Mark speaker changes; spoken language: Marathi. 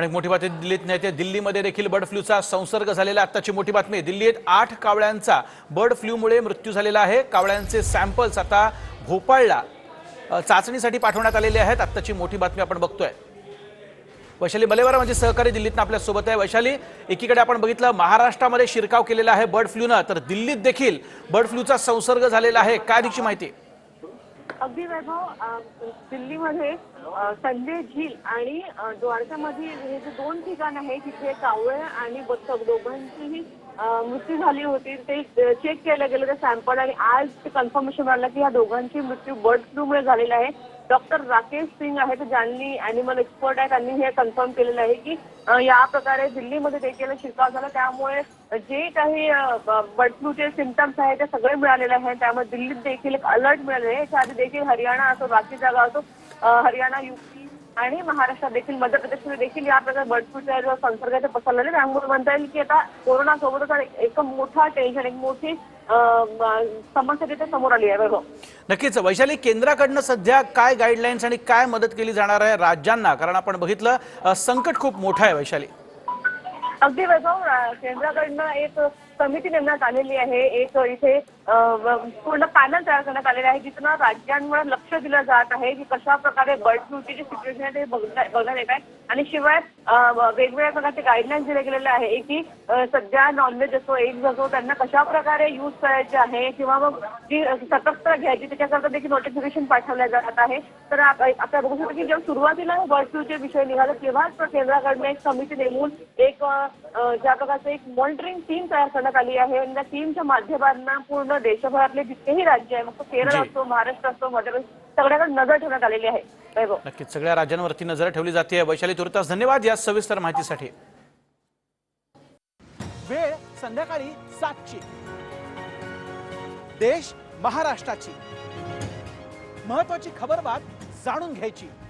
Speaker 1: आणि मोठी बातमी दिल्लीत नाही ते दिल्लीमध्ये देखील बर्ड फ्लूचा संसर्ग झालेला आत्ताची मोठी बातमी दिल्लीत आठ कावळ्यांचा बर्ड फ्लूमुळे मृत्यू झालेला आहे. कावळ्यांचे सॅम्पल्स आता भोपाळला चाचणीसाठी पाठवण्यात आलेले आहेत. आत्ताची मोठी बातमी आपण बघतोय. वैशाली बलेवारा म्हणजे सहकारी दिल्लीतनं आपल्यासोबत आहे. वैशाली एकीकडे आपण बघितलं महाराष्ट्रामध्ये शिरकाव केलेला आहे बर्ड फ्लूनं. तर दिल्लीत देखील बर्ड फ्लूचा संसर्ग झालेला आहे. काय दिवशी माहिती?
Speaker 2: अगदी वैभव दिल्लीमध्ये संजय झील आणि द्वारकामध्ये हे जे दोन ठिकाण आहे तिथे कावळे आणि बत्तक दोघांचीही मृत्यू झाली होती. ते चेक केलं गेलं ते सॅम्पल आणि आज ते कन्फर्मेशन मिळालं की या दोघांची मृत्यू बर्ड फ्लूमुळे झालेला आहे. डॉक्टर राकेश सिंग आहेत ज्यांनी अॅनिमल एक्सपर्ट आहे त्यांनी हे कन्फर्म केलेलं आहे की या प्रकारे दिल्लीमध्ये देखील शिरकाव झाला. त्यामुळे जे काही बर्ड फ्लूचे सिमटम्स आहेत ते सगळे मिळालेले आहेत. त्यामुळे दिल्लीत देखील एक अलर्ट मिळाले आहे. याच्या आधी देखील हरियाणा असो बाकी जागा असो हरियाणा युपी आणि महाराष्ट्रात देखील मध्य प्रदेशमध्ये देखील या प्रकारे बर्ड फ्लूच्या जो पसरलेले त्यामुळे म्हणता येईल की आता कोरोना सोबतच एक मोठा टेन्शन एक मोठी समस्या तिथे समोर आली आहे वैभव
Speaker 1: नक्कीच. वैशाली केंद्राकडनं सध्या काय गाईडलाईन्स आणि काय मदत केली जाणार आहे राज्यांना? कारण आपण बघितलं संकट खूप मोठं आहे वैशाली.
Speaker 2: अगदी वैभव अ, केंद्राकडनं एक समिती नेमण्यात आलेली आहे. एक इथे पूर्ण पॅनल तयार करण्यात आलेले आहे जिथं राज्यांवर लक्ष दिलं जात आहे की कशा प्रकारे बर्ड फ्लूची जी सिच्युएशन आहे ते बघण्या- बघण्यात येत आहे. आणि शिवाय वेगवेगळ्या प्रकारचे गाईडलाईन दिले गेलेले आहे की सध्या नॉनव्हेज असो एग्ज असो त्यांना कशा प्रकारे यूज करायचे आहे किंवा मग जी सतर्कता घ्यायची त्याच्याकरता देखील नोटिफिकेशन पाठवल्या जात आहे. तर आपल्या बघू शकतो की जेव्हा सुरुवातीला बर्ड फ्लूचे विषय निघाले तेव्हाच केंद्राकडनं एक समिती नेमून एक ज्या प्रकारचं एक मॉनिटरिंग टीम तयार करण्यात आली आहे. आणि त्या टीमच्या माध्यमातून पूर्ण देशभरातले जितकेही राज्य आहे मग तो केरळ. असतो महाराष्ट्र असतो मध्य प्रदेश सगळ्याकडे नजर ठेवण्यात आलेली आहे. वैभव.
Speaker 1: नक्कीच सगळ्या राज्यांवरती नजर ठेवली जाते वैशाली तुर्तास धन्यवाद या सविस्तर माहितीसाठी.
Speaker 3: वेळ संध्याकाळी सातची. देश महाराष्ट्राची. महत्वाची खबरबात जाणून घ्यायची.